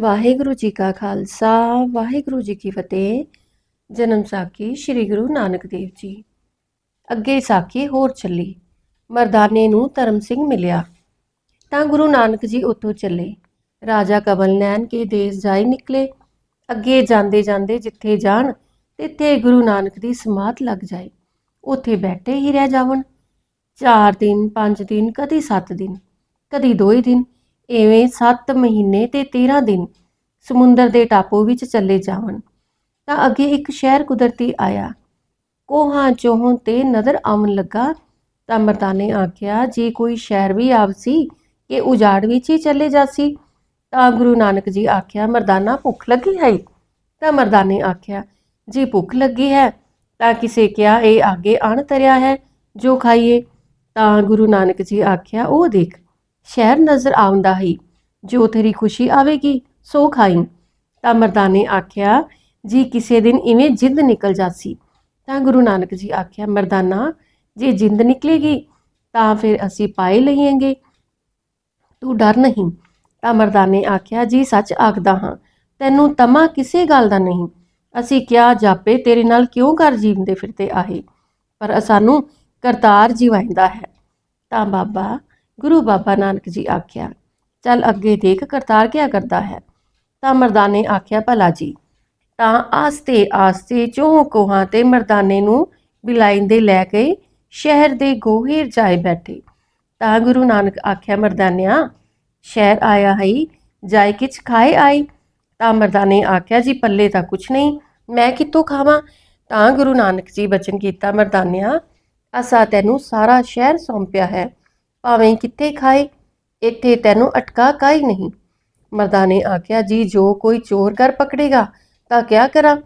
ਵਾਹਿਗੁਰੂ ਜੀ ਕਾ ਖਾਲਸਾ, ਵਾਹਿਗੁਰੂ ਜੀ ਕੀ ਫਤਿਹ। ਜਨਮ ਸਾਖੀ ਸ੍ਰੀ ਗੁਰੂ ਨਾਨਕ ਦੇਵ ਜੀ। ਅੱਗੇ ਸਾਖੀ ਹੋਰ ਚੱਲੀ। ਮਰਦਾਨੇ ਨੂੰ ਧਰਮ ਸਿੰਘ ਮਿਲਿਆ। ਤਾਂ ਗੁਰੂ ਨਾਨਕ ਜੀ ਉੱਥੋਂ ਚੱਲੇ। ਰਾਜਾ ਕਮਲ ਨੈਣ ਕੇ ਦੇਸ਼ ਜਾਈ ਨਿਕਲੇ। ਅੱਗੇ ਜਾਂਦੇ ਜਾਂਦੇ ਜਿੱਥੇ ਜਾਣ, ਤਿੱਥੇ ਗੁਰੂ ਨਾਨਕ ਦੀ ਸਮਾਧ ਲੱਗ ਜਾਏ। ਉੱਥੇ ਬੈਠੇ ਹੀ ਰਹਿ ਜਾਵਣ। ਚਾਰ ਦਿਨ, ਪੰਜ ਦਿਨ, ਕਦੀ ਸੱਤ ਦਿਨ, ਕਦੀ ਦੋ ਹੀ ਦਿਨ ਐਵੇਂ 7 ਮਹੀਨੇ ਤੇ 13 ਦਿਨ ਸਮੁੰਦਰ ਦੇ ਟਾਪੂ ਵਿੱਚ ਚੱਲੇ ਜਾਵਣ। ਤਾਂ ਅੱਗੇ ਇੱਕ ਸ਼ਹਿਰ ਕੁਦਰਤੀ ਆਇਆ। ਕੋਹਾਂ ਚੋਹਾਂ ਤੇ ਨਜ਼ਰ ਆਉਣ ਲੱਗਾ ਤਾਂ ਮਰਦਾਨੇ ਆਖਿਆ, ਜੇ ਕੋਈ ਸ਼ਹਿਰ ਵੀ ਆਵਸੀ ਕਿ ਉਜਾੜ ਵਿੱਚ ਹੀ ਚੱਲੇ ਜਾਸੀ ਤਾਂ ਗੁਰੂ ਨਾਨਕ ਜੀ ਆਖਿਆ, ਮਰਦਾਨਾ, ਭੁੱਖ ਲੱਗੀ ਹੈ? ਤਾਂ ਮਰਦਾਨੇ ਆਖਿਆ, ਜੀ ਭੁੱਖ ਲੱਗੀ ਹੈ ਤਾਂ ਕਿਸੇ ਕਿਹਾ ਇਹ ਆਗੇ ਅਣ ਤਰਿਆ ਹੈ ਜੋ ਖਾਈਏ? ਤਾਂ ਗੁਰੂ ਨਾਨਕ ਜੀ ਆਖਿਆ, ਉਹ ਦੇਖ ਸ਼ਹਿਰ ਨਜ਼ਰ ਆਉਂਦਾ ਹੀ। ਜੋ ਤੇਰੀ ਖੁਸ਼ੀ ਆਵੇਗੀ, ਸੋ ਖਾਈ। ਤਾਂ ਮਰਦਾਨੇ ਆਖਿਆ, ਜੀ, ਕਿਸੇ ਦਿਨ ਇਵੇਂ ਜਿੰਦ ਨਿਕਲ ਜਾਸੀ। ਤਾਂ ਗੁਰੂ ਨਾਨਕ ਜੀ ਆਖਿਆ, ਮਰਦਾਨਾ, ਜੇ ਜਿੰਦ ਨਿਕਲੇਗੀ, ਤਾਂ ਫਿਰ ਅਸੀਂ ਪਾਏ ਲਈਏਂਗੇ। ਤੂੰ ਡਰ ਨਹੀਂ। ਤਾਂ ਮਰਦਾਨੇ ਆਖਿਆ, ਜੀ, ਸੱਚ ਆਖਦਾ ਹਾਂ। ਤੈਨੂੰ ਤਮਾ ਕਿਸੇ ਗੱਲ ਦਾ ਨਹੀਂ। ਅਸੀਂ ਕਿਆ ਜਾਪੇ, ਤੇਰੇ ਨਾਲ ਕਿਉਂ ਕਰ ਜੀਵਦੇ ਫਿਰਦੇ ਆਹੇ? ਪਰ ਸਾਨੂੰ ਕਰਤਾਰ ਜੀਵਾਇੰਦਾ ਹੈ। ਤਾਂ ਬਾਬਾ ਗੁਰੂ ਬਾਬਾ ਨਾਨਕ ਜੀ ਆਖਿਆ, ਚੱਲ ਅੱਗੇ ਦੇਖ ਕਰਤਾਰ ਕਿਆ ਕਰਦਾ ਹੈ? ਤਾਂ ਮਰਦਾਨੇ ਆਖਿਆ, ਭਲਾ ਜੀ, ਤਾਂ ਆਸਤੇ ਆਸਤੇ ਚੋਹ ਕੋਹਾਂ ਤੇ ਮਰਦਾਨੇ ਨੂੰ ਬਿਲਾਈਂਦੇ ਲੈ ਕੇ ਸ਼ਹਿਰ ਦੇ ਗੋਹੇਰ ਜਾਏ ਬੈਠੇ। ਤਾਂ ਗੁਰੂ ਨਾਨਕ ਆਖਿਆ, ਮਰਦਾਨਿਆ, ਸ਼ਹਿਰ ਆਇਆ ਹੈ ਜਾਏ ਕਿਛ ਖਾਏ ਆਈ? ਤਾਂ ਮਰਦਾਨੇ ਆਖਿਆ, ਜੀ, ਪੱਲੇ ਤਾਂ ਕੁਛ ਨਹੀਂ, ਮੈਂ ਕਿੱਥੋਂ ਖਾਵਾਂ? ਤਾਂ ਗੁਰੂ ਨਾਨਕ ਜੀ ਬਚਨ ਕੀਤਾ, ਮਰਦਾਨਿਆ, ਅਸਾ ਤੈਨੂੰ ਸਾਰਾ ਸ਼ਹਿਰ ਸੌਂਪਿਆ ਹੈ। ਭਾਵੇਂ ਕਿੱਥੇ ਖਾਏ, ਇੱਥੇ ਤੈਨੂੰ ਅਟਕਾ ਕਾਈ ਨਹੀਂ। ਮਰਦਾਨੇ ਆਖਿਆ, ਜੀ, ਜੋ ਕੋਈ ਚੋਰ ਕਰ ਪਕੜੇਗਾ, ਤਾਂ ਕਿਆ ਕਰਾਂ?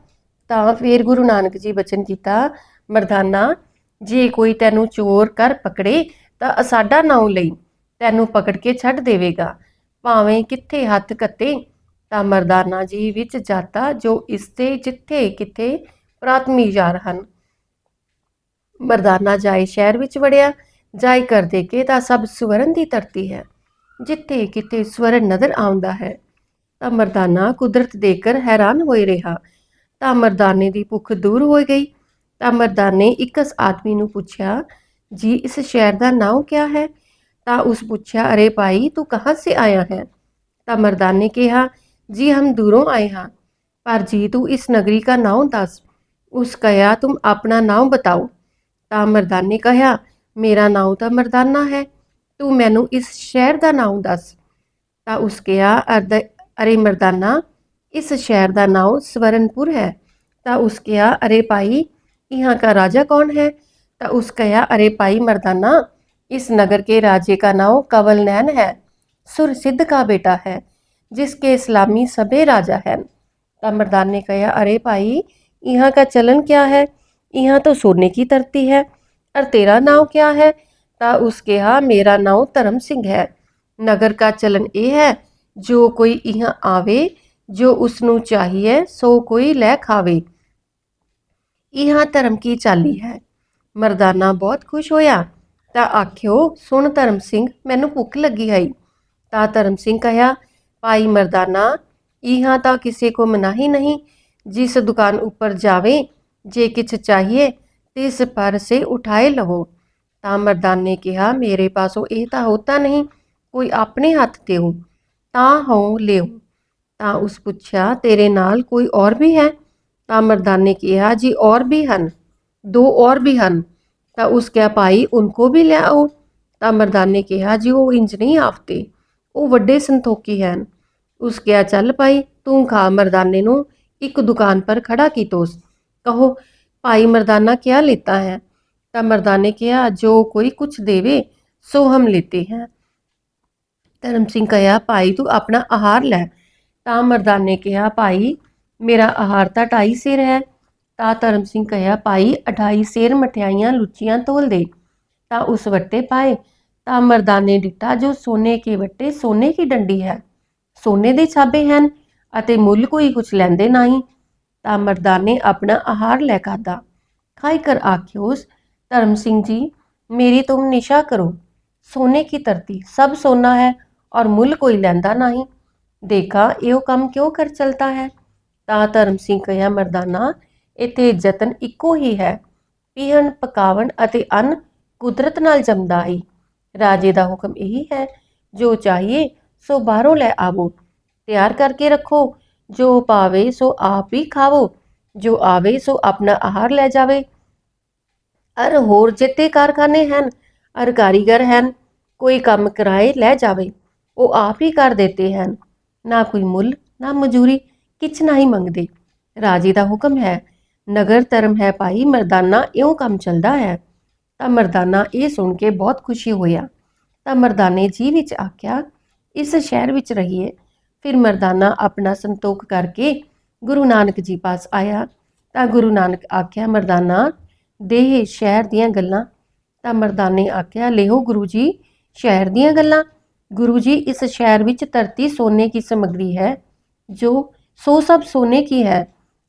ਤਾਂ ਫਿਰ ਗੁਰੂ ਨਾਨਕ ਜੀ ਬਚਨ ਕੀਤਾ, ਮਰਦਾਨਾ, ਜੇ ਕੋਈ ਤੈਨੂੰ ਚੋਰ ਕਰ ਪਕੜੇ, ਤਾਂ ਸਾਡਾ ਨਾਉ ਲਈ ਤੈਨੂੰ ਪਕੜ ਕੇ ਛੱਡ ਦੇਵੇਗਾ। ਭਾਵੇਂ ਕਿੱਥੇ ਹੱਥ ਕੱਤੇ, ਤਾਂ ਮਰਦਾਨਾ ਜੀ ਵਿੱਚ ਜਾਤਾ, ਜੋ ਇਸ ਤੇ ਜਿੱਥੇ ਕਿੱਥੇ ਪ੍ਰਾਤਮੀ ਯਾਰ ਹਨ। ਮਰਦਾਨਾ ਜਾਏ ਸ਼ਹਿਰ ਵਿੱਚ ਵੜਿਆ ਜਾਇ ਕਰ ਦੇ ਕੇ ਤਾਂ ਸਭ ਸਵਰਨ ਦੀ ਧਰਤੀ ਹੈ। ਜਿੱਥੇ ਕਿਤੇ ਸਵਰਨ ਨਜ਼ਰ ਆਉਂਦਾ ਹੈ, ਤਾਂ ਮਰਦਾਨਾ ਕੁਦਰਤ ਦੇਖकर ਹੈਰਾਨ ਹੋਈ ਰਿਹਾ। ਤਾਂ ਮਰਦਾਨੇ ਦੀ ਭੁੱਖ ਦੂਰ ਹੋ ਗਈ। ਤਾਂ ਮਰਦਾਨੇ ਇੱਕਸ ਆਦਮੀ ਨੂੰ ਪੁੱਛਿਆ, ਜੀ, ਇਸ ਸ਼ਹਿਰ ਦਾ ਨਾਮ ਕੀ ਹੈ? ਤਾਂ ਉਸ ਪੁੱਛਿਆ, ਅਰੇ ਭਾਈ, ਤੂੰ ਕਹਾਂ ਸੇ ਆਇਆ ਹੈ? ਤਾਂ ਮਰਦਾਨੇ ਕਿਹਾ, ਜੀ, ਹਮ ਦੂਰੋਂ ਆਏ ਹਾਂ। ਪਰ ਜੀ, ਤੂੰ ਇਸ ਨਗਰੀ का नाम ਦੱਸ। ਉਸ ਕਹਿਆ ਤੂੰ ਆਪਣਾ ਨਾਮ ਬਤਾਓ। ਤਾਂ ਮਰਦਾਨੇ ਕਿਹਾ ਮੇਰਾ ਨਾਮ ਤਾਂ ਮਰਦਾਨਾ ਹੈ ਤੂੰ ਮੈਨੂੰ ਇਸ ਸ਼ਹਿਰ ਦਾ ਨਾਮ ਦੱਸ ਤਾਂ ਉਸ ਕਿਹਾ ਅਰਦ ਅਰੇ ਮਰਦਾਨਾ ਇਸ ਸ਼ਹਿਰ ਦਾ ਨਾਮ ਸਵਰਨਪੁਰ ਹੈ ਤਾਂ ਉਸ ਕਿਹਾ ਅਰੇ ਭਾਈ यहाँ का राजा कौन है ਤਾਂ ਉਸ ਕਹਾ ਅਰੇ ਭਾਈ ਮਰਦਾਨਾ इस नगर के राज्य का नाम कंवल नैन है सुर सिद्ध का बेटा है जिसके इस्लामी सभे राजा हैं ਤਾਂ मर्दान ने कहा अरे भाई यहाँ का चलन क्या है यहाँ तो सोने की धरती है और तेरा नाम क्या है ਤਾਂ ਉਸ ਕਿਹਾ ਮੇਰਾ ਨਾਮ ਧਰਮ ਸਿੰਘ ਹੈ ਨਗਰ ਦਾ ਚਲਨ ਇਹ ਹੈ ਜੋ ਕੋਈ ਇਹਾਂ ਆਵੇ ਜੋ ਉਸ ਨੂੰ ਚਾਹੀਏ ਸੋ ਕੋਈ ਲੈ ਖਾਵੇ ਇਹਾਂ ਧਰਮ ਕੀ ਚਾਲੀ ਹੈ ਮਰਦਾਨਾ ਬਹੁਤ ਖੁਸ਼ ਹੋਇਆ ਤਾਂ ਆਖਿਓ ਸੁਣ ਧਰਮ ਸਿੰਘ ਮੈਨੂੰ ਭੁੱਖ ਲੱਗੀ ਹੈ ਤਾਂ ਧਰਮ ਸਿੰਘ ਕਹਾ ਭਾਈ ਮਰਦਾਨਾ ਇਹਾਂ ਤਾਂ ਕਿਸੇ ਕੋ ਮਨਾਹੀ ਨਹੀਂ ਜਿਸ ਦੁਕਾਨ ਉੱਪਰ ਜਾਵੇ ਜੇ ਕਿਛ ਚਾਹੀਏ ਤਿਸ ਪਰ ਸੇ ਉਠਾਏ ਲਵੋ। ਤਾਂ ਮਰਦਾਨੇ ਕਿਹਾ, ਮੇਰੇ ਪਾਸੋਂ ਇਹ ਤਾਂ ਹੋਤਾ ਨਹੀਂ, ਕੋਈ ਆਪਣੇ ਹੱਥ ਦੇਉ ਤਾਂ ਹੋ ਲਿਓ ਤਾਂ ਉਸ ਪੁੱਛਿਆ, ਤੇਰੇ ਨਾਲ ਕੋਈ ਔਰ ਵੀ ਹੈ? ਤਾਂ ਮਰਦਾਨੇ ਕਿਹਾ, ਜੀ, ਔਰ ਵੀ ਹਨ, ਦੋ ਔਰ ਵੀ ਹਨ। ਤਾਂ ਉਸ ਕਿਹਾ, ਭਾਈ ਉनको ਵੀ ਲੈ ਆਓ ਤਾਂ ਮਰਦਾਨੇ ਕਿਹਾ, ਜੀ, ਉਹ ਇੰਜ ਨਹੀਂ ਆਫਤੇ ਉਹ ਵੱਡੇ ਸੰਤੋਖੀ ਹਨ। ਉਸ ਕਿਹਾ, ਚੱਲ ਭਾਈ, ਤੂੰ ਖਾ ਮਰਦਾਨੇ ਨੂੰ, ਇੱਕ ਦੁਕਾਨ ਪਰ ਖੜਾ ਕੀਤੋਸ। ਕਹੋ ਭਾਈ ਮਰਦਾਨਾ ਕਿਆ लेता है ਤਾਂ ਮਰਦਾਨੇ ਕਿਹਾ ਜੋ ਕੋਈ ਕੁਛ ਦੇਵੇ ਸੋ ਹਮ लेते हैं ਧਰਮ ਸਿੰਘ ਕਹਾ ਭਾਈ ਤੂੰ ਆਪਣਾ ਆਹਾਰ ਲੈ ਤਾਂ ਮਰਦਾਨੇ ਕਿਹਾ ਭਾਈ ਮੇਰਾ ਆਹਾਰ ਤਾਂ ਢਾਈ ਸਿਰ ਹੈ ਤਾਂ ਧਰਮ ਸਿੰਘ ਕਹਾ ਭਾਈ ਅਢਾਈ ਸਿਰ ਮਠਿਆਈਆਂ ਲੁੱਚੀਆਂ ਤੋਲ ਦੇ ਤਾਂ ਉਸ ਵੱਟੇ ਪਾਏ ਤਾਂ ਮਰਦਾਨੇ ਦਿੱਤਾ ਜੋ ਸੋਨੇ ਕੇ ਵੱਟੇ ਸੋਨੇ ਕੀ ਡੰਡੀ ਹੈ ਸੋਨੇ ਦੇ ਛਾਬੇ ਹਨ ਅਤੇ ਮੁੱਲ ਕੋਈ ਕੁਛ ਲੈਂਦੇ ਨਹੀਂ ਤਾਂ ਮਰਦਾਨੇ ਆਪਣਾ ਆਹਾਰ ਲੈ ਖਾਦਾ ਖਾਈ ਕਰ ਆਖਿਓਸ ਧਰਮ ਸਿੰਘ ਜੀ ਮੇਰੀ ਤੁਮ ਨਿਸ਼ਾ ਕਰੋ सोने की धरती सब सोना है और मुल कोई लैंदा नहीं ਦੇਖਾ ਇਹੋ ਕੰਮ ਕਿਉਂ ਕਰ ਚਲਤਾ ਹੈ ਤਾਂ ਧਰਮ ਸਿੰਘ ਕਹਿਆ ਮਰਦਾਨਾ ਇੱਥੇ ਯਤਨ ਇੱਕੋ ਹੀ ਹੈ ਪੀਹਣ ਪਕਾਵਣ ਅਤੇ ਅੰਨ ਕੁਦਰਤ ਨਾਲ ਜੰਮਦਾ ਹੀ ਰਾਜੇ ਦਾ ਹੁਕਮ ਇਹੀ ਹੈ ਜੋ ਚਾਹੀਏ ਸੋ ਬਾਹਰੋਂ ਲੈ ਆਵੋ ਤਿਆਰ ਕਰਕੇ ਰੱਖੋ ਜੋ ਪਾਵੇ ਸੋ ਆਪ ਹੀ ਖਾਵੋ, ਜੋ ਆਵੇ ਸੋ ਆਪਣਾ ਆਹਾਰ ਲੈ ਜਾਵੇ। ਅਰ ਹੋਰ ਜਿੱਤੇ ਕਾਰਖਾਨੇ ਹਨ, ਅਰ ਕਾਰੀਗਰ ਹਨ, ਕੋਈ ਕੰਮ ਕਰਾਏ ਲੈ ਜਾਵੇ, ਉਹ ਆਪ ਹੀ ਕਰ ਦਿੱਤੇ ਹਨ। ਨਾ ਕੋਈ ਮੁੱਲ, ਨਾ ਮਜ਼ਦੂਰੀ, ਕਿਛ ਨਹੀਂ ਮੰਗਦੇ। ਰਾਜੇ ਦਾ ਹੁਕਮ ਹੈ, ਨਗਰ ਧਰਮ ਹੈ ਭਾਈ, ਮਰਦਾਨਾ ਇਉਂ ਕੰਮ ਚੱਲਦਾ ਹੈ। ਤਾਂ ਮਰਦਾਨਾ ਇਹ ਸੁਣ ਕੇ ਬਹੁਤ ਖੁਸ਼ੀ ਹੋਇਆ। ਤਾਂ ਮਰਦਾਨੇ ਜੀ ਵਿੱਚ ਆਖਿਆ, ਇਸ ਸ਼ਹਿਰ ਵਿੱਚ ਰਹੀਏ ਫਿਰ ਮਰਦਾਨਾ ਆਪਣਾ ਸੰਤੋਖ ਕਰਕੇ ਗੁਰੂ ਨਾਨਕ ਜੀ ਪਾਸ ਆਇਆ। ਤਾਂ ਗੁਰੂ ਨਾਨਕ ਆਖਿਆ, ਮਰਦਾਨਾ, ਦੇਹ ਸ਼ਹਿਰ ਦੀਆਂ ਗੱਲਾਂ। ਤਾਂ ਮਰਦਾਨੇ ਆਖਿਆ, ਲਿਓ ਗੁਰੂ ਜੀ ਸ਼ਹਿਰ ਦੀਆਂ ਗੱਲਾਂ। ਗੁਰੂ ਜੀ, ਇਸ ਸ਼ਹਿਰ ਵਿੱਚ ਧਰਤੀ ਸੋਨੇ ਕੀ ਸਮਗਰੀ ਹੈ, ਜੋ ਸੋ ਸਭ ਸੋਨੇ ਕੀ ਹੈ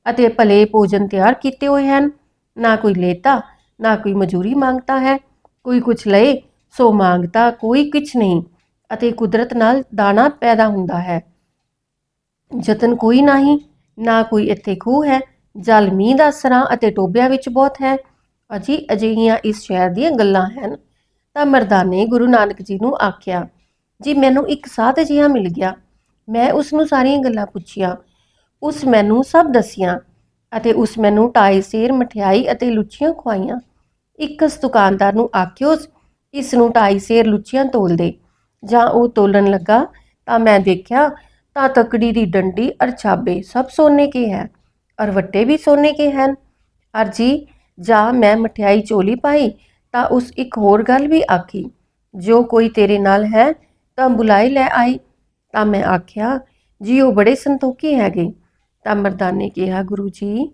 ਅਤੇ ਭਲੇ ਭੋਜਨ ਤਿਆਰ ਕੀਤੇ ਹੋਏ ਹਨ। ਨਾ ਕੋਈ ਲੇਤਾ, ਨਾ ਕੋਈ ਮਜ਼ਦੂਰੀ ਮੰਗਤਾ ਹੈ। ਕੋਈ ਕੁਛ ਲਏ, ਸੋ ਮੰਗਤਾ ਕੋਈ ਕੁਛ ਨਹੀਂ ਅਤੇ ਕੁਦਰਤ ਨਾਲ ਦਾਣਾ ਪੈਦਾ ਹੁੰਦਾ ਹੈ। ਯਤਨ ਕੋਈ ਨਹੀਂ, ਨਾ ਕੋਈ ਇੱਥੇ ਖੂਹ ਹੈ। ਜਲ ਮੀਂਹ ਦਾ ਸਰਾਂ ਅਤੇ ਟੋਬਿਆਂ ਵਿੱਚ ਬਹੁਤ ਹੈ। ਅਜੀ ਅਜਿਹੀਆਂ ਇਸ ਸ਼ਹਿਰ ਦੀਆਂ ਗੱਲਾਂ ਹਨ। ਤਾਂ ਮਰਦਾਨੇ ਗੁਰੂ ਨਾਨਕ ਜੀ ਨੂੰ ਆਖਿਆ, ਜੀ, ਮੈਨੂੰ ਇੱਕ ਸਾਧ ਜਿਹਾ ਮਿਲ ਗਿਆ। ਮੈਂ ਉਸ ਨੂੰ ਸਾਰੀਆਂ ਗੱਲਾਂ ਪੁੱਛੀਆਂ। ਉਸ ਮੈਨੂੰ ਸਭ ਦੱਸੀਆਂ ਅਤੇ ਉਸ ਮੈਨੂੰ ਢਾਈ ਸੇਰ, ਮਠਿਆਈ ਅਤੇ ਲੁੱਚੀਆਂ ਖਵਾਈਆਂ ਇੱਕ ਦੁਕਾਨਦਾਰ ਨੂੰ ਆਖਿਓ, ਇਸ ਨੂੰ ਢਾਈ ਸੇਰ, ਲੁੱਚੀਆਂ ਤੋਲ ਦੇ। ਜਾਂ ਉਹ ਤੋਲਣ ਲੱਗਾ ਤਾਂ ਮੈਂ ਦੇਖਿਆ ਤਾਂ ਤਕੜੀ ਦੀ ਡੰਡੀ ਅਰ ਛਾਬੇ ਸਭ ਸੋਨੇ ਕੇ ਹੈ ਔਰ ਵੱਟੇ ਵੀ ਸੋਨੇ ਕੇ ਹਨ। ਅਰ ਜੀ, ਜਾ ਮੈਂ ਮਠਿਆਈ ਚੋਲੀ ਪਾਈ, ਤਾਂ ਉਸ ਇੱਕ ਹੋਰ ਗੱਲ ਵੀ ਆਖੀ, ਜੋ ਕੋਈ ਤੇਰੇ ਨਾਲ ਹੈ, ਤਾਂ ਬੁਲਾਈ ਲੈ ਆਈ। ਤਾਂ ਮੈਂ ਆਖਿਆ, ਜੀ, ਉਹ ਬੜੇ ਸੰਤੋਖੀ ਹੈਗੇ। ਤਾਂ ਮਰਦਾਨੇ ਕਿਹਾ, ਗੁਰੂ ਜੀ,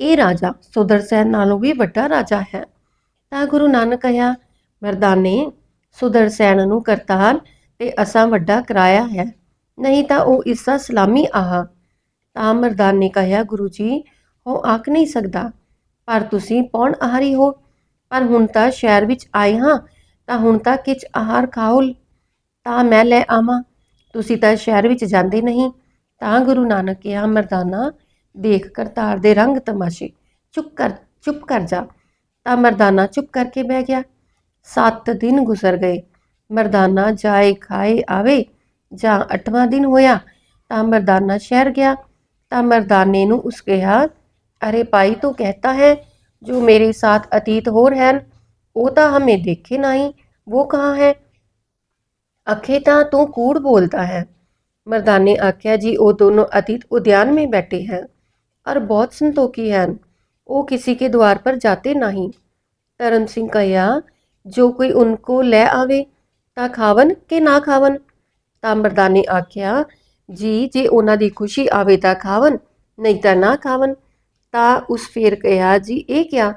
ਇਹ ਰਾਜਾ ਸੁਦਰਸੈਨ ਨਾਲੋਂ ਵੀ ਵੱਡਾ ਰਾਜਾ ਹੈ। ਤਾਂ ਗੁਰੂ ਨਾਨਕ ਕਹਿਆ ਮਰਦਾਨੇ ਸੁਦਰਸੈਨ ਨੂੰ ਕਰਤਾਰ ਤੇ ਅਸਾਂ ਵੱਡਾ ਕਰਾਇਆ ਹੈ। ਨਹੀਂ ਤਾਂ ਉਹ ਇਸਾ ਸਲਾਮੀ ਆਹਾ। ਤਾਂ ਮਰਦਾਨੇ ਕਹਿਆ ਗੁਰੂ ਜੀ, ਉਹ ਆਖ ਨਹੀਂ ਸਕਦਾ। ਪਰ ਤੁਸੀਂ ਪੌਣ ਆਹਾਰੀ ਹੋ। ਪਰ ਹੁਣ ਤਾਂ ਸ਼ਹਿਰ ਵਿੱਚ ਆਏ ਹਾਂ। ਤਾਂ ਹੁਣ ਤਾਂ ਕਿਛ ਆਹਾਰ ਖਾਓ। ਤਾਂ ਮੈਂ ਲੈ ਆਵਾਂ। ਤੁਸੀਂ ਤਾਂ ਸ਼ਹਿਰ ਵਿੱਚ ਜਾਂਦੇ ਨਹੀਂ ਤਾਂ ਗੁਰੂ ਨਾਨਕ ਕਿਹਾ, ਮਰਦਾਨਾ, ਦੇਖ ਕਰਤਾਰ ਦੇ ਰੰਗ ਤਮਾਸ਼ੇ। ਚੁੱਪ ਕਰ ਚੁੱਪ ਕਰ ਜਾ ਤਾਂ ਮਰਦਾਨਾ ਚੁੱਪ ਕਰਕੇ ਬਹਿ ਗਿਆ। ਸੱਤ ਦਿਨ ਗੁਜ਼ਰ ਗਏ। ਮਰਦਾਨਾ ਜਾਏ ਖਾਏ ਆਵੇ ਜਾਂ 8ਵਾਂ ਦਿਨ ਹੋਇਆ ਤਾਂ ਮਰਦਾਨਾ ਸ਼ਹਿਰ ਗਿਆ ਤਾਂ ਮਰਦਾਨੇ ਨੂੰ ਉਸ ਕਿਹਾ अरे पाई तो कहता है जो मेरे साथ अतीत हो रहे हैं वो तो हमें देखे नहीं वो कहाँ है अखे तो तू कूड़ बोलता है मर्दाने आख्या जी वो दोनों अतीत उद्यान में बैठे हैं और बहुत संतोखी हैं वो किसी के द्वार पर जाते नहीं धर्म सिंह कहा जो कोई उनको ले आवे ਤਾਂ ਖਾਵਨ ਕਿ ਨਾ ਖਾਵਨ ਤਾਂ ਮਰਦਾਨੇ ਆਖਿਆ ਜੀ ਜੇ ਉਹਨਾਂ ਦੀ ਖੁਸ਼ੀ ਆਵੇ ਤਾਂ ਖਾਵਨ ਨਹੀਂ ਤਾਂ ਨਾ ਖਾਵਨ ਤਾਂ ਉਸ ਫੇਰ ਕਿਹਾ ਜੀ ਇਹ ਕਿਆ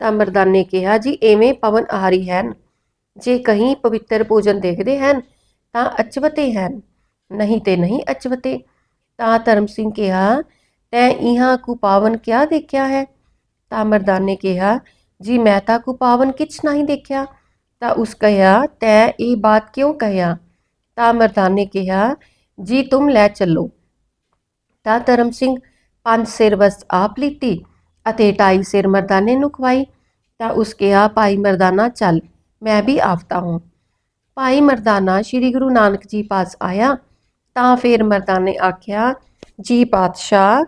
ਤਾਂ ਮਰਦਾਨੇ ਕਿਹਾ ਜੀ ਐਵੇਂ ਪਵਨ ਆਹਾਰੀ ਹਨ ਜੇ ਕਹੀਂ ਪਵਿੱਤਰ ਭੋਜਨ ਦੇਖਦੇ ਹਨ ਤਾਂ ਅਚਵਤੇ ਹਨ ਨਹੀਂ ਤੇ ਨਹੀਂ ਅਚਵਤੇ ਤਾਂ ਧਰਮ ਸਿੰਘ ਕਿਹਾ ਤੈਂ ਇਹਾਂ ਕੁ ਪਾਵਨ ਕਿਆ ਦੇਖਿਆ ਹੈ ਤਾਂ ਮਰਦਾਨੇ ਕਿਹਾ ਜੀ ਮੈਂ ਤਾਂ ਕੁ ਪਾਵਨ ਕਿਛ ਨਹੀਂ ਦੇਖਿਆ ਤਾਂ ਉਸ ਕਹਿਆ ਤੈਂ ਇਹ ਬਾਤ ਕਿਉਂ ਕਹਿਆ ਤਾਂ ਮਰਦਾਨੇ ਕਿਹਾ, ਜੀ ਤੁਮ ਲੈ ਚੱਲੋ। ਤਾਂ ਧਰਮ ਸਿੰਘ ਪੰਜ ਸਿਰ ਵਸਤ ਆਪ ਲੀਤੀ ਅਤੇ ਢਾਈ ਸਿਰ ਮਰਦਾਨੇ ਨੂੰ ਖਵਾਈ। ਤਾਂ ਉਸ ਕਿਹਾ, ਭਾਈ ਮਰਦਾਨਾ, ਚੱਲ, ਮੈਂ ਵੀ ਆਫਤਾ ਹੂੰ। ਭਾਈ ਮਰਦਾਨਾ, ਸ੍ਰੀ ਗੁਰੂ ਨਾਨਕ ਜੀ ਪਾਸ ਆਇਆ। ਤਾਂ ਫਿਰ ਮਰਦਾਨੇ ਆਖਿਆ, ਜੀ ਪਾਤਸ਼ਾਹ,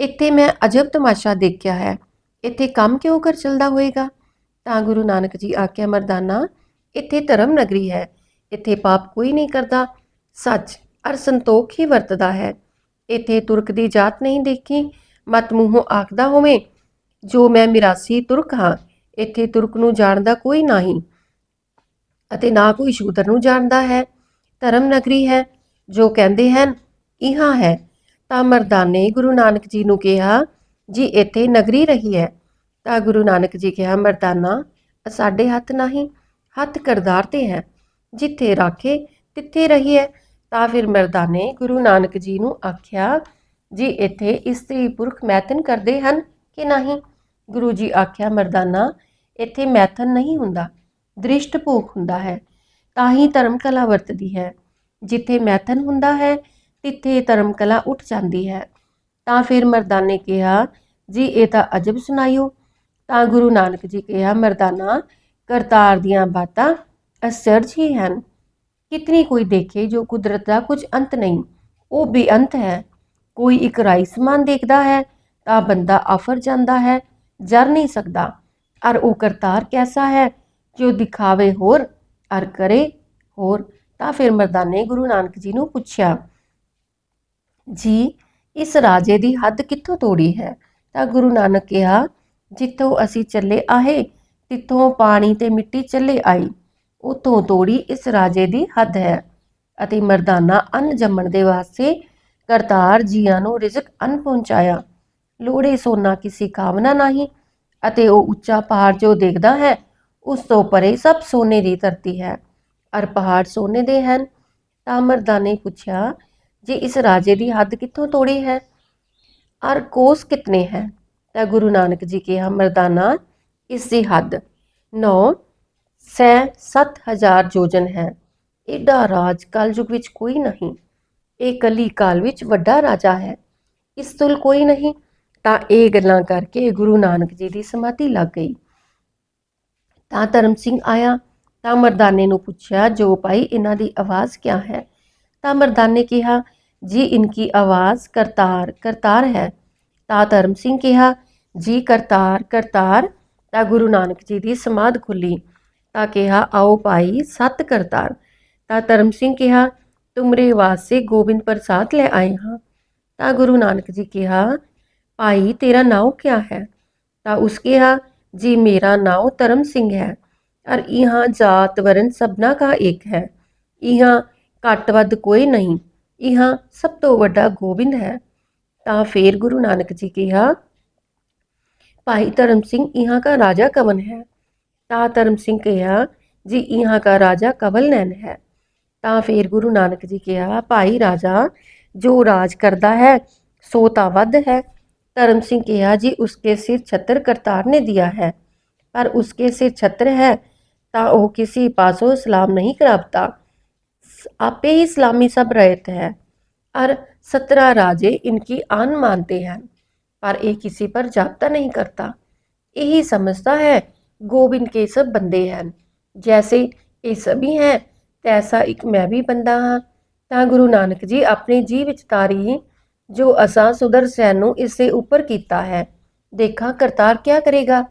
ਇੱਥੇ ਮੈਂ ਅਜਬ ਤਮਾਸ਼ਾ ਦੇਖਿਆ ਹੈ। ਇੱਥੇ ਕੰਮ ਕਿਉਂ ਕਰ ਚੱਲਦਾ ਹੋਏਗਾ? ਤਾਂ ਗੁਰੂ ਨਾਨਕ ਜੀ ਆਖਿਆ, ਮਰਦਾਨਾ, ਇੱਥੇ ਧਰਮ ਨਗਰੀ ਹੈ, ਇੱਥੇ ਪਾਪ ਕੋਈ ਨਹੀਂ ਕਰਦਾ, ਸੱਚ ਅਰ ਸੰਤੋਖ ਹੀ ਵਰਤਦਾ ਹੈ। ਇੱਥੇ ਤੁਰਕ ਦੀ ਜਾਤ ਨਹੀਂ ਦੇਖੀ, ਮਤ ਮੂੰਹੋਂ ਆਖਦਾ ਹੋਵੇ, ਜੋ ਮੈਂ ਮਿਰਾਸੀ ਤੁਰਕ ਹਾਂ, ਇੱਥੇ ਤੁਰਕ ਨੂੰ ਜਾਣਦਾ ਕੋਈ ਨਹੀਂ ਅਤੇ ਨਾ ਕੋਈ ਸ਼ੂਦਰ ਨੂੰ ਜਾਣਦਾ ਹੈ। ਧਰਮ ਨਗਰੀ ਹੈ, ਜੋ ਕਹਿੰਦੇ ਹਨ, ਇਹਾਂ ਹੈ। ਤਾਂ ਮਰਦਾਨੇ ਗੁਰੂ ਨਾਨਕ ਜੀ ਨੂੰ ਕਿਹਾ, ਜੀ ਇੱਥੇ ਨਗਰੀ ਰਹੀ ਹੈ ਤਾਂ ਗੁਰੂ ਨਾਨਕ ਜੀ ਕਿਹਾ, ਮਰਦਾਨਾ, ਸਾਡੇ ਹੱਥ ਨਹੀਂ ਹੱਥ ਕਰਦਾਰ ਤੇ ਹੈ। ਜਿੱਥੇ ਰਾਖੇ, ਤਿੱਥੇ ਰਹੀ ਹੈ ਤਾਂ ਫਿਰ ਮਰਦਾਨੇ ਗੁਰੂ ਨਾਨਕ ਜੀ ਨੂੰ ਆਖਿਆ, ਜੀ ਇੱਥੇ ਇਸਤਰੀ ਪੁਰਖ ਮੈਥਨ ਕਰਦੇ ਹਨ ਕਿ ਨਹੀਂ? ਗੁਰੂ ਜੀ ਆਖਿਆ, ਮਰਦਾਨਾ, ਇੱਥੇ ਮੈਥਨ ਨਹੀਂ ਹੁੰਦਾ। ਦ੍ਰਿਸ਼ਟ ਭੋਗ ਹੁੰਦਾ ਹੈ ਤਾਂ ਹੀ ਧਰਮ ਕਲਾ ਵਰਤਦੀ ਹੈ। ਜਿੱਥੇ ਮੈਥਨ ਹੁੰਦਾ ਹੈ, ਤਿੱਥੇ ਧਰਮ ਕਲਾ ਉੱਠ ਜਾਂਦੀ ਹੈ। ਤਾਂ ਫਿਰ ਮਰਦਾਨੇ ਕਿਹਾ, ਜੀ ਇਹ ਤਾਂ ਅਜਬ ਸੁਣਾਇਓ ਤਾਂ ਗੁਰੂ ਨਾਨਕ ਜੀ ਕਿਹਾ, ਮਰਦਾਨਾ, ਕਰਤਾਰ ਦੀਆਂ ਬਾਤਾਂ ਅਸਰਜ ਹੀ ਹਨ। ਕਿਤਨੀ ਕੋਈ ਦੇਖੇ ਜੋ ਕੁਦਰਤ ਦਾ ਕੁਝ ਅੰਤ ਨਹੀਂ। ਉਹ ਬੇਅੰਤ ਹੈ। ਕੋਈ ਇੱਕ ਰਾਈ ਸਮਾਨ ਦੇਖਦਾ ਹੈ, ਤਾਂ ਬੰਦਾ ਆਫਰ ਜਾਂਦਾ ਹੈ, ਜਰ ਨਹੀਂ ਸਕਦਾ। ਅਰ ਉਹ ਕਰਤਾਰ ਕੈਸਾ ਹੈ, ਜੋ ਦਿਖਾਵੇ ਹੋਰ ਔਰ ਕਰੇ ਹੋਰ। ਤਾਂ ਫਿਰ ਮਰਦਾਨੇ ਗੁਰੂ ਨਾਨਕ ਜੀ ਨੂੰ ਪੁੱਛਿਆ, ਜੀ, ਇਸ ਰਾਜੇ ਦੀ ਹੱਦ ਕਿੱਥੋਂ ਤੋੜੀ ਹੈ? ਤਾਂ ਗੁਰੂ ਨਾਨਕ ਕਿਹਾ ਜਿੱਥੋਂ ਅਸੀਂ ਚੱਲੇ ਆਏ ਤਿੱਥੋਂ ਪਾਣੀ ਤੇ ਮਿੱਟੀ ਚੱਲੇ ਆਈ। ਉਤੋਂ ਤੋੜੀ ਇਸ ਰਾਜੇ ਦੀ ਹੱਦ ਹੈ ਅਤੇ ਮਰਦਾਨਾ ਅੰਨ ਜੰਮਣ ਦੇ ਵਾਸਤੇ ਕਰਤਾਰ ਜੀਆਂ ਨੂੰ ਰਿਜ਼ਕ ਅੰਨ ਪਹੁੰਚਾਇਆ। ਲੋੜੇ ਸੋਨਾ ਕਿਸੇ ਕਾਮਨਾ ਨਹੀਂ ਅਤੇ ਉਹ ਉੱਚਾ ਪਹਾੜ ਜੋ ਦੇਖਦਾ ਹੈ, ਉਸ ਤੋਂ ਪਰੇ ਸਭ ਸੋਨੇ ਦੀ ਧਰਤੀ ਹੈ। ਅਰ ਪਹਾੜ ਸੋਨੇ ਦੇ ਹਨ। ਤਾਂ ਮਰਦਾਨੇ ਪੁੱਛਿਆ, ਜੇ ਇਸ ਰਾਜੇ ਦੀ ਹੱਦ ਕਿੱਥੋਂ ਤੋੜੀ ਹੈ? ਔਰ ਕੋਸ ਕਿਤਨੇ ਹੈ? ਤਾਂ ਗੁਰੂ ਨਾਨਕ ਜੀ ਕਿਹਾ ਮਰਦਾਨਾ ਇਸ ਦੀ ਹੱਦ। 9 ਸੈ 7000 ਯੋਜਨ ਹੈ। ਏਡਾ ਰਾਜ ਕਲਯੁਗ ਵਿੱਚ ਕੋਈ ਨਹੀਂ। ਇਹ ਕਲੀ ਕਾਲ ਵਿੱਚ ਵੱਡਾ ਰਾਜਾ ਹੈ। ਇਸ ਤੁਲ ਕੋਈ ਨਹੀਂ। ਤਾਂ ਇਹ ਗੱਲਾਂ ਕਰਕੇ ਗੁਰੂ ਨਾਨਕ ਜੀ ਦੀ ਸਮਾਧੀ ਲੱਗ ਗਈ। ਤਾਂ ਧਰਮ ਸਿੰਘ ਆਇਆ। ਤਾਂ ਮਰਦਾਨੇ ਨੂੰ ਪੁੱਛਿਆ, ਜੋ ਭਾਈ, ਇਹਨਾਂ ਦੀ ਆਵਾਜ਼ ਕਿਆ ਹੈ? ਤਾਂ ਮਰਦਾਨੇ ਕਿਹਾ, ਜੀ, ਇਨਕੀ ਆਵਾਜ਼ ਕਰਤਾਰ ਕਰਤਾਰ ਹੈ। ਤਾਂ ਧਰਮ ਸਿੰਘ ਕਿਹਾ, ਜੀ ਕਰਤਾਰ ਕਰਤਾਰ, ਤਾਂ ਗੁਰੂ ਨਾਨਕ ਜੀ ਦੀ ਸਮਾਧ ਖੁੱਲੀ। ਤਾਂ ਕਿਹਾ, ਆਓ ਭਾਈ, ਸਤ ਕਰਤਾਰ। ਤਾਂ ਧਰਮ ਸਿੰਘ ਕਿਹਾ, ਤੁਮਰੇ ਵਾਸਤੇ ਗੋਬਿੰਦ ਪ੍ਰਸਾਦ ਲੈ ਆਏ ਹਾਂ। ਤਾਂ ਗੁਰੂ ਨਾਨਕ ਜੀ ਕਿਹਾ, ਭਾਈ, ਤੇਰਾ ਨਾਮ ਕਿਆ ਹੈ? ਤਾਂ ਉਸ ਕਿਹਾ, ਜੀ, ਮੇਰਾ ਨਾਮ ਧਰਮ ਸਿੰਘ ਹੈ, ਅਰ ਇਹਾਂ ਜਾਤ ਵਰਨ ਸਭਨਾ ਕਾ ਇੱਕ ਹੈ। ਇਹਾਂ ਘੱਟ ਵੱਧ ਕੋਈ ਨਹੀਂ। ਇਹਾਂ ਸਭ ਤੋਂ ਵੱਡਾ ਗੋਬਿੰਦ ਹੈ। ਤਾਂ ਫੇਰ ਗੁਰੂ ਨਾਨਕ ਜੀ ਕਿਹਾ ਭਾਈ ਧਰਮ ਸਿੰਘ ਇਹਾਂ ਦਾ ਰਾਜਾ ਕਵਨ ਹੈ ਤਾਂ ਧਰਮ ਸਿੰਘ ਕਿਹਾ ਜੀ ਇਹਾਂ ਦਾ ਰਾਜਾ ਕਵਲ ਨੈਨ ਹੈ ਤਾਂ ਫੇਰ ਗੁਰੂ ਨਾਨਕ ਜੀ ਕਿਹਾ ਭਾਈ ਰਾਜਾ ਜੋ ਰਾਜ ਕਰਦਾ ਹੈ ਸੋ ਤਾਂ ਵੱਧ ਹੈ ਧਰਮ ਸਿੰਘ ਕਿਹਾ जी उसके सिर छत्र करतार ने दिया है पर उसके सिर छत्र है ਤਾਂ ਉਹ ਕਿਸੇ ਪਾਸੋਂ ਇਸਲਾਮ ਨਹੀਂ ਕਰਾਪਤਾ ਆਪੇ ਹੀ ਇਸਲਾਮੀ ਸਭ ਰਹਿਤ ਹੈ और सत्रह राजे इनकी आन मानते हैं पर ये किसी पर जाप्ता नहीं करता यही समझता है गोविंद के सब बंदे हैं जैसे ये सभी हैं तैसा एक मैं भी बंदा हाँ ਤਾਂ ਗੁਰੂ ਨਾਨਕ ਜੀ ਆਪਣੇ ਜੀ ਵਿੱਚ ਤਾਰੀ ਜੋ ਅਸਾਂ ਸੁਦਰ ਸੈਨ ਨੂੰ ਇਸ ਦੇ ਉੱਪਰ ਕੀਤਾ ਹੈ ਦੇਖਾਂ ਕਰਤਾਰ ਕਿਆ ਕਰੇਗਾ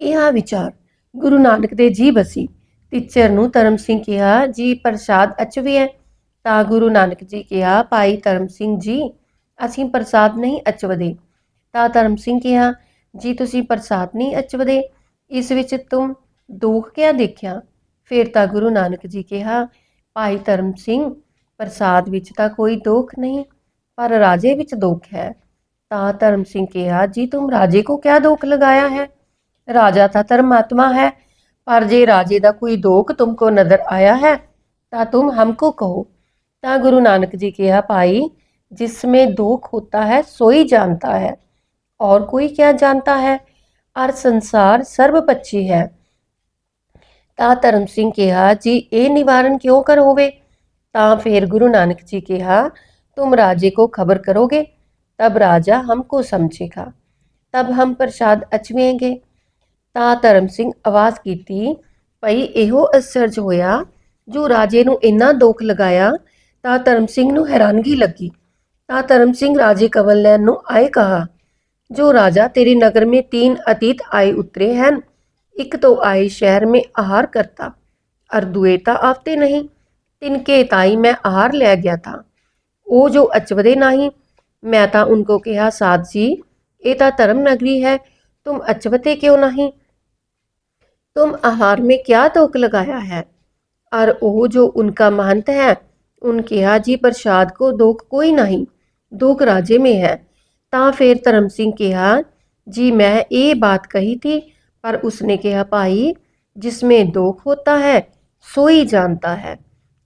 ਇਹ ਆ ਵਿਚਾਰ ਗੁਰੂ ਨਾਨਕ ਦੇ ਜੀ ਬਸੀ ਟੀਚਰ ਨੂੰ ਧਰਮ ਸਿੰਘ ਕਿਹਾ ਜੀ ਪ੍ਰਸਾਦ ਅਚਵੇ ਹੈ ਤਾਂ ਗੁਰੂ ਨਾਨਕ ਜੀ ਕਿਹਾ, ਭਾਈ ਧਰਮ ਸਿੰਘ ਜੀ, ਅਸੀਂ ਪ੍ਰਸਾਦ ਨਹੀਂ ਅਚਵਦੇ। ਤਾਂ ਧਰਮ ਸਿੰਘ ਕਿਹਾ, ਜੀ, ਤੁਸੀਂ ਪ੍ਰਸਾਦ ਨਹੀਂ ਅਚਵਦੇ, ਇਸ ਵਿੱਚ ਤੂੰ ਦੁੱਖ ਕਿਆ ਦੇਖਿਆ? ਫਿਰ ਤਾਂ ਗੁਰੂ ਨਾਨਕ ਜੀ ਕਿਹਾ, ਭਾਈ ਧਰਮ ਸਿੰਘ, ਪ੍ਰਸਾਦ ਵਿੱਚ ਤਾਂ ਕੋਈ ਦੁੱਖ ਨਹੀਂ, ਪਰ ਰਾਜੇ ਵਿੱਚ ਦੁੱਖ ਹੈ। ਤਾਂ ਧਰਮ ਸਿੰਘ ਕਿਹਾ, ਜੀ ਤੂੰ ਰਾਜੇ ਕੋ ਕਿਆ ਦੋਖ ਲਗਾਇਆ ਹੈ? ਰਾਜਾ ਤਾਂ ਧਰਮਾਤਮਾ ਹੈ, ਪਰ ਜੇ ਰਾਜੇ ਦਾ ਕੋਈ ਦੋਖ ਤੁਮਕੋ ਨਜ਼ਰ ਆਇਆ ਹੈ, ਤਾਂ ਤੂੰ ਹਮਕੋ ਕਹੋ। ता गुरु नानक जी कहा भाई जिसमें दुख होता है सोई जानता है और कोई क्या जानता है और संसार सर्वपक्षी है ਤਾਂ ਧਰਮ ਸਿੰਘ ਕਿਹਾ ਜੀ ਇਹ ਨਿਵਾਰਨ ਕਿਉਂ ਕਰ ਹੋਵੇ ਤਾਂ ਫਿਰ ਗੁਰੂ ਨਾਨਕ ਜੀ ਕਿਹਾ तुम राजे को खबर करोगे तब राजा हमको समझेगा तब हम प्रसाद अचवेंगे ਤਾਂ ਧਰਮ ਸਿੰਘ ਆਵਾਜ਼ ਕੀਤੀ ਭਈ ਇਹੋ ਅਸਰਜ ਹੋਇਆ ਜੋ ਰਾਜੇ ਨੂੰ ਇੰਨਾ ਦੁੱਖ ਲਗਾਇਆ ਤਾਂ ਧਰਮ ਸਿੰਘ ਨੂੰ ਹੈਰਾਨਗੀ ਲੱਗੀ। ਤਾਂ ਧਰਮ ਸਿੰਘ राजे कंवल नैन ਨੂੰ ਆਏ ਕਹਾ जो राजा तेरे नगर में तीन अतीत आए उतरे हैं एक तो आए शहर में आहार करता और दुएता आते नहीं तिनके ताई मैं आहार ले गया था वो जो अचवदे नहीं मैं तो उनको कहा साध जी ये तो धर्म नगरी है तुम अचवते क्यों नहीं तुम आहार में क्या तोक लगाया है और वो जो उनका महंत है उनके यहाँ जी प्रसाद को दोख कोई नहीं दोख राजे में है ਤਾਂ ਫਿਰ ਧਰਮ ਸਿੰਘ ਕਿਹਾ जी मैं ये बात कही थी पर उसने कहा भाई जिसमें दोख होता है सोई जानता है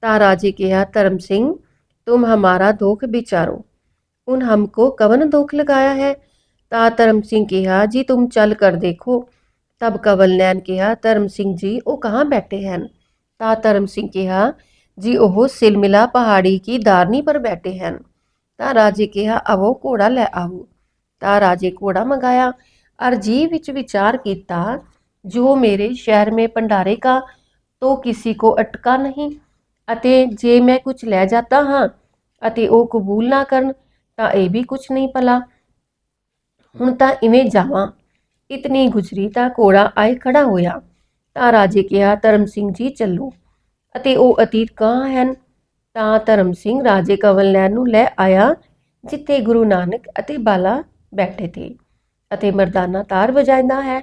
ता राजे कहा धर्म सिंह तुम हमारा दोख विचारो उन हमको कवन दोख लगाया है ता धर्म सिंह कहा जी तुम चल कर देखो तब कवल नैन कहा धर्म सिंह जी वो कहाँ बैठे हैं ता धर्म सिंह कहा ਜੀ ਉਹ ਸਿਲਮਿਲਾ ਪਹਾੜੀ ਕੀ ਧਾਰਨੀ ਪਰ ਬੈਠੇ ਹਨ ਤਾਂ ਰਾਜੇ ਕਿਹਾ ਆਵੋ ਘੋੜਾ ਲੈ ਆਵੋ ਤਾਂ ਰਾਜੇ ਘੋੜਾ ਮੰਗਾਇਆ ਅਰ ਜੀ ਵਿੱਚ ਵਿਚਾਰ ਕੀਤਾ ਜੋ ਮੇਰੇ ਸ਼ਹਿਰ में ਭੰਡਾਰੇ का तो किसी को ਅਟਕਾ ਨਹੀਂ ਅਤੇ ਜੇ ਮੈਂ ਕੁਝ ਲੈ ਜਾਂਦਾ ਹਾਂ ਅਤੇ ਉਹ ਕਬੂਲ ਨਾ ਕਰਨ ਤਾਂ ਇਹ ਵੀ ਕੁਝ ਨਹੀਂ ਭਲਾ ਹੁਣ ਤਾਂ ਇਵੇਂ ਜਾਵਾਂ ਇਤਨੀ ਗੁਜਰੀ ਤਾਂ ਘੋੜਾ ਆਏ ਖੜਾ ਹੋਇਆ ਤਾਂ ਰਾਜੇ ਕਿਹਾ ਧਰਮ ਸਿੰਘ ਜੀ ਚੱਲੋ ਅਤੇ ਉਹ ਅਤੀਤ ਕਹਾਂ ਹਨ, ਤਾਂ ਧਰਮ ਸਿੰਘ ਰਾਜੇ ਕਵਲ ਨੈਣ ਨੂੰ ਲੈ ਆਇਆ, ਜਿੱਥੇ ਗੁਰੂ ਨਾਨਕ ਅਤੇ ਬਾਲਾ ਬੈਠੇ ਥੇ ਅਤੇ ਮਰਦਾਨਾ ਤਾਰ ਵਜਾਇੰਦਾ ਹੈ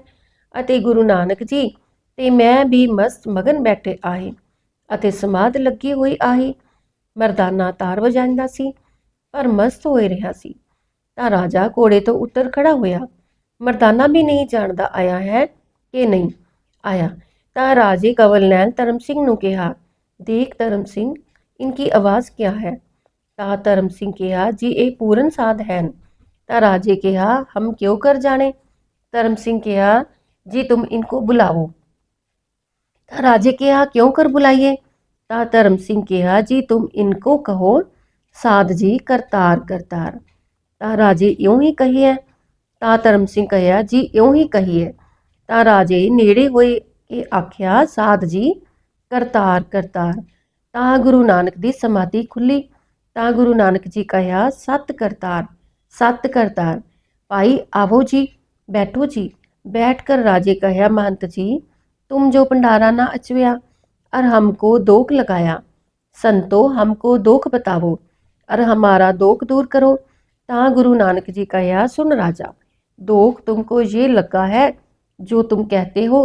ਅਤੇ ਗੁਰੂ ਨਾਨਕ ਜੀ, ਤੇ ਮੈਂ ਵੀ ਮਸਤ ਮਗਨ ਬੈਠੇ ਆਏ ਅਤੇ ਸਮਾਧ ਲੱਗੀ ਹੋਈ ਆਹੀ। ਮਰਦਾਨਾ ਤਾਰ ਵਜਾਇੰਦਾ ਸੀ, ਪਰ ਮਸਤ ਹੋਏ ਰਿਹਾ ਸੀ। ਤਾਂ ਰਾਜਾ ਘੋੜੇ ਤੋਂ ਉੱਤਰ ਖੜਾ ਹੋਇਆ। ਮਰਦਾਨਾ ਵੀ ਨਹੀਂ ਜਾਣਦਾ ਆਇਆ ਹੈ ਕਿ ਨਹੀਂ ਆਇਆ। ਤਾਂ ਰਾਜੇ ਕਵਲ ਨੈਣ ਧਰਮ ਸਿੰਘ ਨੂੰ ਕਿਹਾ ਦੇਖ ਧਰਮ ਸਿੰਘ ਇਨਕੀ ਆਵਾਜ਼ ਕਿਆ ਹੈ ਤਾਂ ਧਰਮ ਸਿੰਘ ਕਿਹਾ ਜੀ ਇਹ ਪੂਰਨ ਸਾਧ ਹਨ ਤਾਂ ਰਾਜੇ ਕਿਹਾ ਹਮ ਕਿਉਂ ਕਰ ਜਾਣੇ ਧਰਮ ਸਿੰਘ ਕਿਹਾ जी तुम इनको बुलाओ ਤਾਂ ਰਾਜੇ ਕਿਹਾ ਕਿਉਂ ਕਰ ਬੁਲਾਈਏ ਤਾਂ ਧਰਮ ਸਿੰਘ ਕਿਹਾ ਜੀ ਤੁਮ ਇਨਕੋ ਕਹੋ ਸਾਧ ਜੀ ਕਰਤਾਰ ਕਰਤਾਰ ਤਾਂ ਰਾਜੇ ਇਉਂ ਹੀ ਕਹੀਏ ਤਾਂ ਧਰਮ ਸਿੰਘ ਕਹਿਆ ਜੀ ਇਉਂ ਹੀ ਕਹੀਏ ਤਾਂ ਰਾਜੇ ਨੇੜੇ ਹੋਏ ਇਹ ਆਖਿਆ ਸਾਧ ਜੀ ਕਰਤਾਰ ਕਰਤਾਰ ਤਾਂ ਗੁਰੂ ਨਾਨਕ ਦੀ ਸਮਾਧੀ ਖੁੱਲੀ ਤਾਂ ਗੁਰੂ ਨਾਨਕ ਜੀ ਕਹਿਆ ਸਤ ਕਰਤਾਰ ਸਤ ਕਰਤਾਰ ਭਾਈ ਆਵੋ ਜੀ बैठो जी बैठकर राजे कहा महंत जी तुम जो भंडारा ना अचव्या और हमको दोख लगाया संतो हमको दोख बतावो और हमारा दोख दूर करो ता गुरु नानक जी कहा सुन राजा दोख तुमको ये लगा है जो तुम कहते हो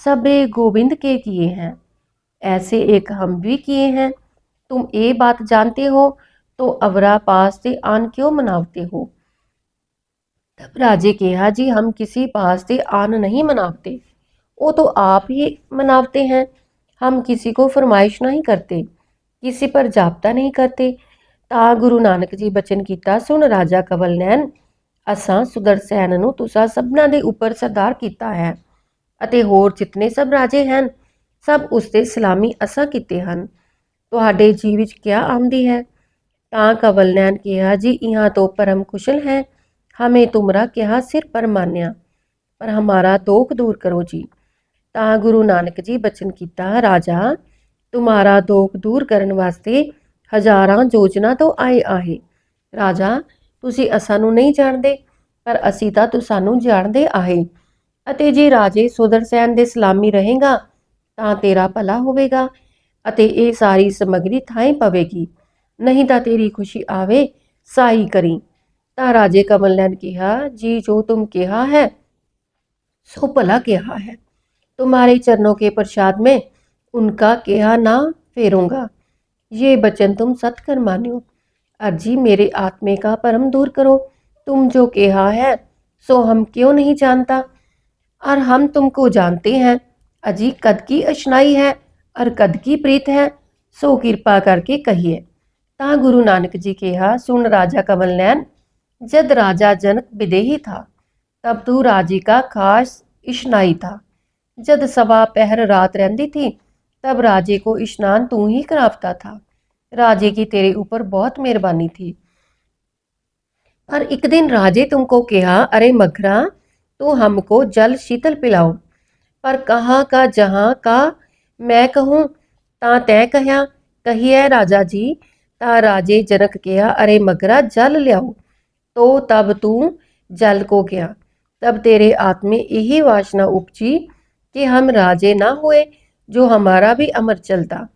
सब ये गोविंद के किए हैं ऐसे एक हम भी किए हैं तुम ये बात जानते हो तो अवरा पास से आन क्यों मनावते हो तब राजे कहा जी हम किसी पास से आन नहीं मनावते वो तो आप ही मनावते हैं हम किसी को फरमाइश नहीं करते किसी पर जाप्ता नहीं करते ਤਾਂ ਗੁਰੂ ਨਾਨਕ ਜੀ ਬਚਨ ਕੀਤਾ ਸੁਣ ਰਾਜਾ ਕਵਲ ਨੈਣ ਅਸਾਂ ਸੁਦਰਸੈਨ ਨੂੰ ਤੁਸਾਂ ਸਭਨਾਂ ਦੇ ਉੱਪਰ ਸਰਦਾਰ ਕੀਤਾ ਹੈ ਅਤੇ ਹੋਰ ਜਿਤਨੇ ਸਭ ਰਾਜੇ ਹਨ ਸਭ ਉਸ ਤੇ ਸਲਾਮੀ ਅਸਾ ਕੀਤੇ ਹਨ। ਤੁਹਾਡੇ ਜੀ ਵਿੱਚ ਕਿਆ ਆਉਂਦੀ ਹੈ? ਤਾਂ ਕਵਲ ਕਵਲਨੈਨ ਕਿਹਾ, ਜੀ, ਇਹਾਂ ਤੋਂ ਪਰਮ ਕੁਸ਼ਲ ਹੈ। ਹਮੇ ਤੁਮਰਾ ਕਿਹਾ, ਸਿਰ ਪਰ ਮਾਨਿਆ। ਪਰ ਹਮਾਰਾ ਦੋਖ ਦੂਰ ਕਰੋ ਜੀ। ਤਾਂ ਗੁਰੂ ਨਾਨਕ ਜੀ ਬਚਨ ਕੀਤਾ, ਰਾਜਾ, ਤੁਮਾਰਾ ਦੋਖ ਦੂਰ ਕਰਨ ਵਾਸਤੇ ਹਜ਼ਾਰਾਂ ਯੋਜਨਾ ਤੋਂ ਆਏ ਆਹੇ। ਰਾਜਾ, ਤੁਸੀਂ ਅਸਾਂ ਨੂੰ ਨਹੀਂ ਜਾਣਦੇ, ਪਰ ਅਸੀਂ ਤਾਂ ਤੁਸਾਨੂੰ ਜਾਣਦੇ ਆਹੇ। ਅਤੇ ਜੇ ਰਾਜੇ ਸੁਦਰਸੈਨ ਦੇ ਸਲਾਮੀ ਰਹੇਗਾ ਤਾਂ ਤੇਰਾ ਭਲਾ ਹੋਵੇਗਾ ਅਤੇ ਇਹ ਸਾਰੀ ਸਮਗਰੀ ਥਾਂ ਪਵੇਗੀ ਨਹੀਂ ਤਾਂ ਤੇਰੀ ਖੁਸ਼ੀ ਆਵੇ ਸਾਈ ਕਰੀ ਤਾਂ ਰਾਜੇ ਕਮਲ ਨੇ ਕਿਹਾ ਜੀ ਜੋ ਤੁਮ ਕਿਹਾ ਹੈ सो भला कहा है तुम्हारे चरणों के प्रसाद में उनका कहा ना फेरूंगा ये वचन तुम सत कर मान्यो अर्जी मेरे आत्मे का परम दूर करो तुम जो कहा है सो हम क्यों नहीं जानता और हम तुमको जानते हैं अजी कद की अशनाई है और कद की प्रीत है, सो कृपा करके कहिए। ता गुरु नानक जी कहा, सुन राजा कमल नैन, जद राजा जनक विदेही था, तब तू राज़ी का खास इशनाई था। जब सवा पहर रात रहती थी, तब राजे को स्नान तू ही करावता था। राजे की तेरे ऊपर बहुत मेहरबानी थी। पर एक दिन राजे तुमको कहा, अरे मगरा, तू हमको जल शीतल पिलाओ। पर कहाँ का, जहाँ का, मैं कहूँ तय कहा कहिए राजा जी, ता राजे जनक कहा अरे मगरा जल लियाओ तो तब तू जल को गया। तब तेरे आत्मे यही वासना उपजी कि हम राजे ना हुए, जो हमारा भी अमर चलता।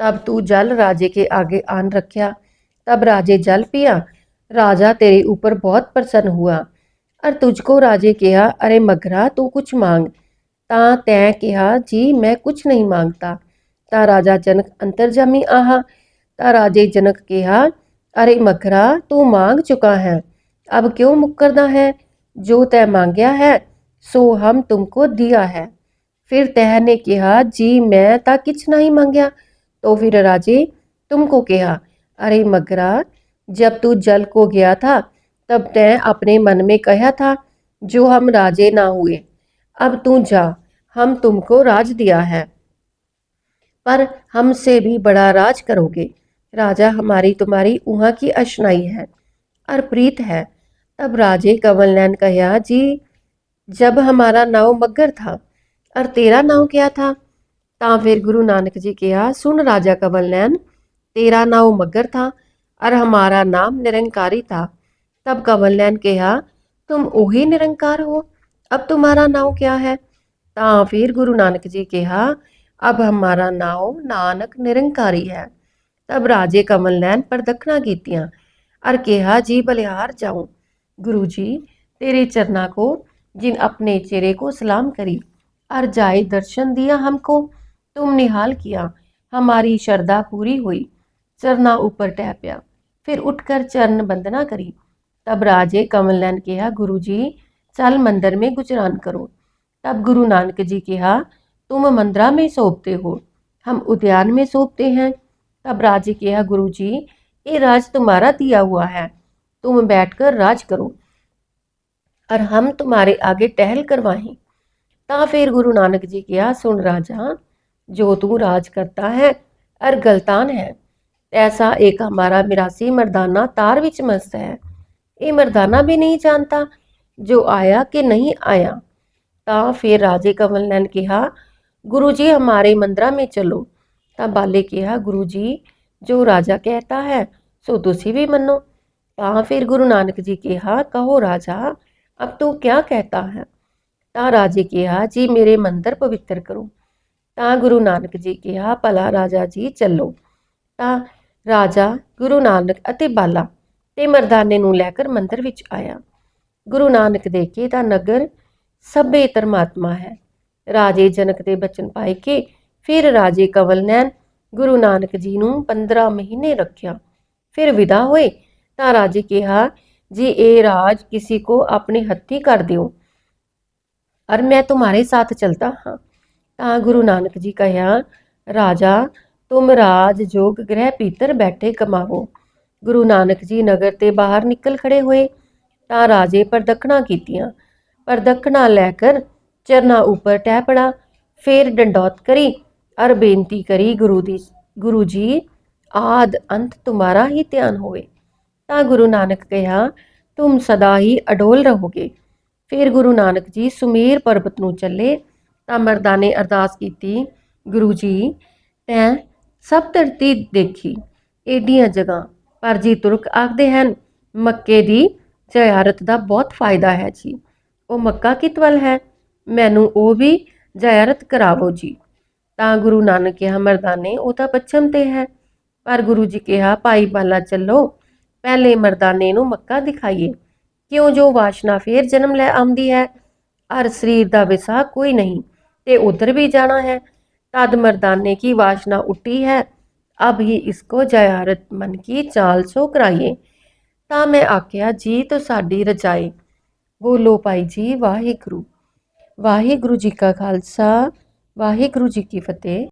तब तू जल राजे के आगे आन रखा तब राजे जल पिया। राजा तेरे ऊपर बहुत प्रसन्न हुआ। और तुझको राजे कहा अरे मगरा, तू कुछ मांग। ता तैं कहा जी मैं कुछ नहीं माँगता ता राजा जनक अंतर्जामी आहा ता राजे जनक कहा अरे मगरा तू मांग चुका है अब क्यों मुकरना है जो तय मांगया है सो हम तुमको दिया है फिर तह ने कहा जी मैं ता किछ नहीं मांगया तो फिर राजे तुमको कहा अरे मगरा जब तू जल को गया था तब तय अपने मन में कहा था जो हम राजे ना हुए अब तू जा हम तुमको राज दिया है पर हमसे भी बड़ा राज करोगे राजा हमारी तुम्हारी उहाँ की अशनाई है और प्रीत है तब राजे कंवल नैन कहा जी जब हमारा नाव मग्गर था और तेरा नाव क्या था ਤਾਂ ਫਿਰ ਗੁਰੂ ਨਾਨਕ ਜੀ ਕਿਹਾ ਸੁਣ ਰਾਜਾ ਕਵਲ ਨੈਨ ਤੇਰਾ ਨਾਮ ਮੱਗਰ ਥਾ और हमारा नाम निरंकारी था तब कंवल नैन कहा तुम वही निरंकार हो अब तुम्हारा नाम क्या है ਤਾਂ ਫਿਰ ਗੁਰੂ ਨਾਨਕ ਜੀ ਕਿਹਾ अब हमारा नाम नानक निरंकारी है तब राजे कमल नैन प्रदक्षिणा कीतियां और कहा जी बलिहार जाऊं गुरु जी तेरे चरना को जिन अपने चेहरे को सलाम करी और जाए दर्शन दिया हमको तुम निहाल किया हमारी श्रद्धा पूरी हुई चरना ऊपर टहपया फिर उठकर चरण वंदना करी तब राजे कमल नैन कहा गुरु जी चल मंदिर में गुजरान करो तब गुरु नानक जी कहा तुम मंदिरा में सौंपते हो हम उद्यान में सौंपते हैं तब राजे कहा गुरु जी ये राज तुम्हारा दिया हुआ है तुम बैठकर राज करो और हम तुम्हारे आगे टहल करवाएं ਤਾਂ ਫਿਰ ਗੁਰੂ ਨਾਨਕ ਜੀ ਕਿਹਾ ਸੁਣ ਰਾਜਾ ਜੋ ਤੂੰ ਰਾਜ ਕਰਤਾ ਹੈ ਅਰ ਗਲਤਾਨ ਹੈ ऐसा एक हमारा मिरासी मर्दाना तार विच मस्त है ये मर्दाना भी नहीं जानता जो आया कि नहीं आया ਤਾਂ ਫਿਰ ਰਾਜੇ ਕਮਲ ਨੈਨ ਕਿਹਾ ਗੁਰੂ ਜੀ ਹਮਾਰੇ ਮੰਦਰਾਂ में ਚਲੋ ਤਾਂ ਬਾਲੇ ਕਿਹਾ ਗੁਰੂ ਜੀ ਜੋ ਰਾਜਾ ਕਹਿਤਾ ਹੈ ਸੋ ਤੁਸੀਂ ਵੀ ਮੰਨੋ ਤਾਂ ਫਿਰ ਗੁਰੂ ਨਾਨਕ ਜੀ ਕਿਹਾ ਕਹੋ ਰਾਜਾ ਅਬ ਤੂੰ ਕਿਆ ਕਹਿਤਾ ਹੈ ਤਾਂ ਰਾਜੇ ਕਿਹਾ ਜੀ ਮੇਰੇ ਮੰਦਰ ਪਵਿੱਤਰ ਕਰੋ ਤਾਂ ਗੁਰੂ ਨਾਨਕ ਜੀ ਕਿਹਾ ਭਲਾ ਰਾਜਾ ਜੀ ਚੱਲੋ ਤਾਂ ਰਾਜਾ ਗੁਰੂ ਨਾਨਕ ਅਤੇ ਬਾਲਾ ਤੇ ਮਰਦਾਨੇ ਨੂੰ ਲੈ ਕੇ ਮੰਦਰ ਵਿੱਚ ਆਇਆ ਗੁਰੂ ਨਾਨਕ ਦੇ ਕੇ ਦਾ ਨਗਰ ਸਭੇ ਧਰਮਾਤਮਾ ਹੈ। ਰਾਜੇ ਜਨਕ ਦੇ ਬਚਨ ਪਾਏ ਕੇ ਫਿਰ ਰਾਜੇ ਕਵਲ ਨੈਣ ਗੁਰੂ ਨਾਨਕ ਜੀ ਨੂੰ 15 ਮਹੀਨੇ ਰੱਖਿਆ। ਫਿਰ ਵਿਦਾ ਹੋਏ ਤਾਂ ਰਾਜੇ ਕਿਹਾ, ਜੀ ਇਹ ਰਾਜ ਕਿਸੇ ਕੋ ਆਪਣੇ ਹੱਥੀ ਕਰ ਦਿਓ, ਅਰ ਮੈਂ ਤੁਹਾਡੇ ਸਾਥ ਚਲਦਾ ਹਾਂ। ਤਾਂ ਗੁਰੂ ਨਾਨਕ ਜੀ ਕਹਿਆ ਰਾਜਾ, ਤੁਮ ਰਾਜ ਜੋਗ ਗ੍ਰਹਿ ਪੀਤਰ ਬੈਠੇ ਕਮਾਵੋ। ਗੁਰੂ ਨਾਨਕ ਜੀ ਨਗਰ ਤੇ ਬਾਹਰ ਨਿਕਲ ਖੜੇ ਹੋਏ। ਤਾਂ ਰਾਜੇ ਪ੍ਰਦਖਣਾ ਕੀਤੀਆਂ। ਪ੍ਰਦਖਣਾ ਲੈ ਕਰ ਚਰਨਾ ਉੱਪਰ ਟਹਿ ਪੜਾ ਫੇਰ ਡੰਡੌਤ ਕਰੀ ਅਰ ਬੇਨਤੀ ਕਰੀ ਗੁਰੂ ਦੀ, ਗੁਰੂ ਜੀ, ਆਦ ਅੰਤ ਤੁਮਾਰਾ ਹੀ ਧਿਆਨ ਹੋਵੇ। ਤਾਂ ਗੁਰੂ ਨਾਨਕ ਕਿਹਾ, ਤੁਮ ਸਦਾ ਹੀ ਅਡੋਲ ਰਹੋਗੇ। ਫਿਰ ਗੁਰੂ ਨਾਨਕ ਜੀ ਸੁਮੇਰ ਪਰਬਤ ਨੂੰ ਚੱਲੇ, ਤਾਂ ਮਰਦਾਂ ਨੇ ਅਰਦਾਸ ਕੀਤੀ, ਗੁਰੂ ਜੀ, ਤੈਂ ਸਭ ਧਰਤੀ ਦੇਖੀ, ਏਡੀਆਂ ਜਗ੍ਹਾ, ਪਰ ਜੀ ਤੁਰਕ ਆਖਦੇ ਹਨ, ਮੱਕੇ ਦੀ ਜ਼ਿਆਰਤ ਦਾ ਬਹੁਤ ਫਾਇਦਾ ਹੈ ਜੀ ਉਹ ਮੱਕਾ ਕਿਤਵਲ ਹੈ ਮੈਨੂੰ ਉਹ ਵੀ ਜ਼ਿਆਰਤ ਕਰਾਵੋ ਜੀ ਤਾਂ ਗੁਰੂ ਨਾਨਕ ਕਿਹਾ ਮਰਦਾਨੇ ਉਹ ਤਾਂ ਪੱਛਮ ਤੇ ਹੈ ਪਰ ਗੁਰੂ ਜੀ ਕਿਹਾ ਭਾਈ ਬਾਲਾ ਚੱਲੋ ਪਹਿਲੇ ਮਰਦਾਨੇ ਨੂੰ ਮੱਕਾ ਦਿਖਾਈਏ ਕਿਉਂ ਜੋ ਵਾਸ਼ਨਾ ਫੇਰ ਜਨਮ ਲੈ ਆਉਂਦੀ ਹੈ ਔਰ ਸਰੀਰ ਦਾ ਵਿਸਾ ਕੋਈ ਨਹੀਂ ਤੇ ਉਧਰ ਵੀ ਜਾਣਾ ਹੈ ਤਦ ਮਰਦਾਨੇ की वासना उठी है अब ही इसको जयारत मन की चाल सो कराइए ਤਾਂ ਮੈਂ ਆਖਿਆ, ਜੀ, ਤੋ ਸਾਡੀ ਰਜਾਏ ਬੋਲੋ ਭਾਈ ਜੀ, ਵਾਹਿਗੁਰੂ। ਵਾਹਿਗੁਰੂ ਜੀ ਕਾ ਖਾਲਸਾ, ਵਾਹਿਗੁਰੂ ਜੀ ਕੀ ਫਤਿਹ।